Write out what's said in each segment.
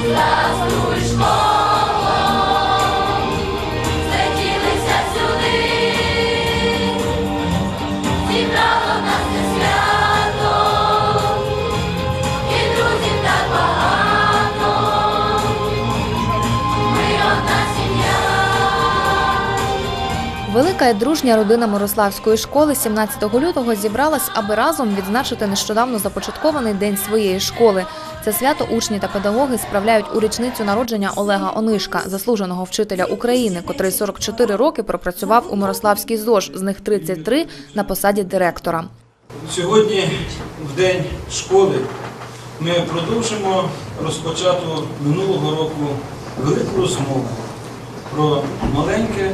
Love. Велика і дружня родина Мирославської школи 17 лютого зібралась, аби разом відзначити нещодавно започаткований день своєї школи. Це свято учні та педагоги справляють у річницю народження Олега Онишка, заслуженого вчителя України, котрий 44 роки пропрацював у Мирославській ЗОЖ, з них 33 на посаді директора. Сьогодні, в день школи, ми продовжимо розпочату минулого року велику розмову про маленьке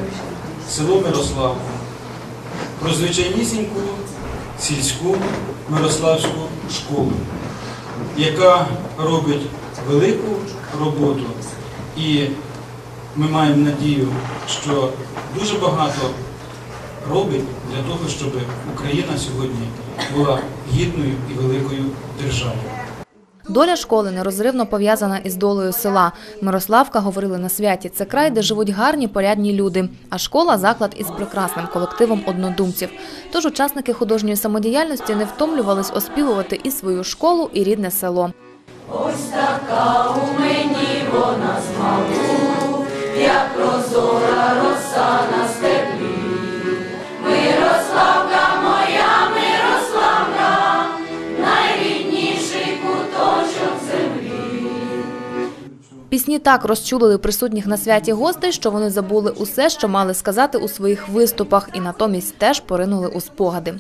село Мирослав, про звичайнісіньку сільську Мирославську школу, яка робить велику роботу. І ми маємо надію, що дуже багато робить для того, щоб Україна сьогодні була гідною і великою державою. Доля школи нерозривно пов'язана із долею села. Мирославка говорили на святі. Це край, де живуть гарні, порядні люди. А школа заклад із прекрасним колективом однодумців. Тож учасники художньої самодіяльності не втомлювались оспівувати і свою школу, і рідне село. Мирославка Пісні так розчулили присутніх на святі гостей, що вони забули усе, що мали сказати у своїх виступах, і натомість теж поринули у спогади.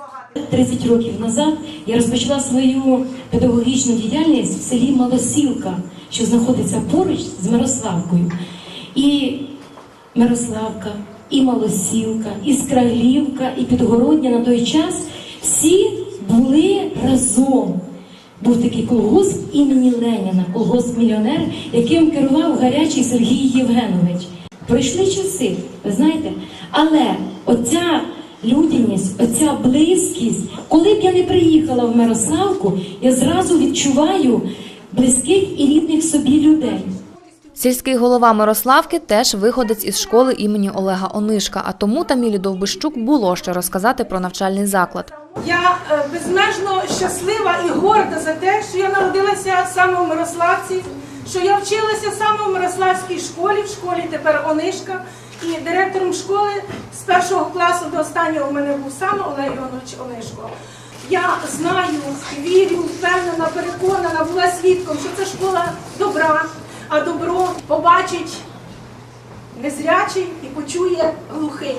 30 років назад я розпочала свою педагогічну діяльність в селі Малосілка, що знаходиться поруч з Мирославкою. І Мирославка, і Малосілка, і Скраглівка, і Підгородня на той час всі були разом. Був такий колгосп імені Леніна, колгосп мільйонер, яким керував гарячий Сергій Євгенович. Пройшли часи, ви знаєте, але оця людяність, оця близькість, коли б я не приїхала в Мирославку, я зразу відчуваю близьких і рідних собі людей. Сільський голова Мирославки теж виходець із школи імені Олега Онишка, а тому Тамілі Довбищук було що розказати про навчальний заклад. Я е, безмежно щаслива і горда за те, що я народилася саме в Мирославці, що я вчилася саме в Мирославській школі, в школі тепер Онишка. І директором школи з першого класу до останнього у мене був саме Олег Іванович Онишко. Я знаю, вірю, впевнена, переконана, була свідком, що це школа добра, а добро побачить незрячий і почує глухий.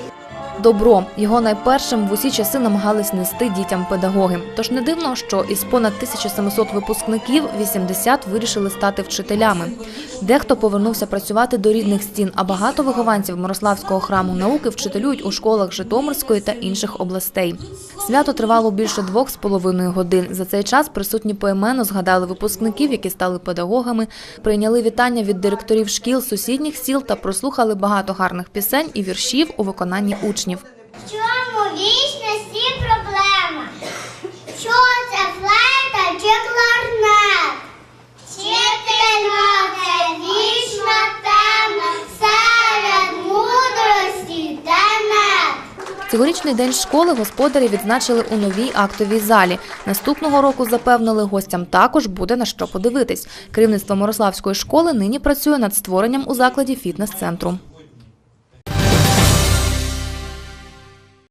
Добро його найпершим в усі часи намагались нести дітям педагоги. Тож не дивно, що із понад 1700 випускників 80 вирішили стати вчителями. Дехто повернувся працювати до рідних стін, а багато вихованців Мирославського храму науки вчителюють у школах Житомирської та інших областей. Свято тривало більше двох з половиною годин. За цей час присутні поіменно згадали випускників, які стали педагогами, прийняли вітання від директорів шкіл сусідніх сіл та прослухали багато гарних пісень і віршів у виконанні учнів. В чому вічності проблема? Що це флейта чи кларнет? Вчительно це вічна тема, серед мудрості тенет. Цьогорічний день школи господарі відзначили у новій актовій залі. Наступного року запевнили гостям також буде на що подивитись. Керівництво Мирославської школи нині працює над створенням у закладі фітнес-центру.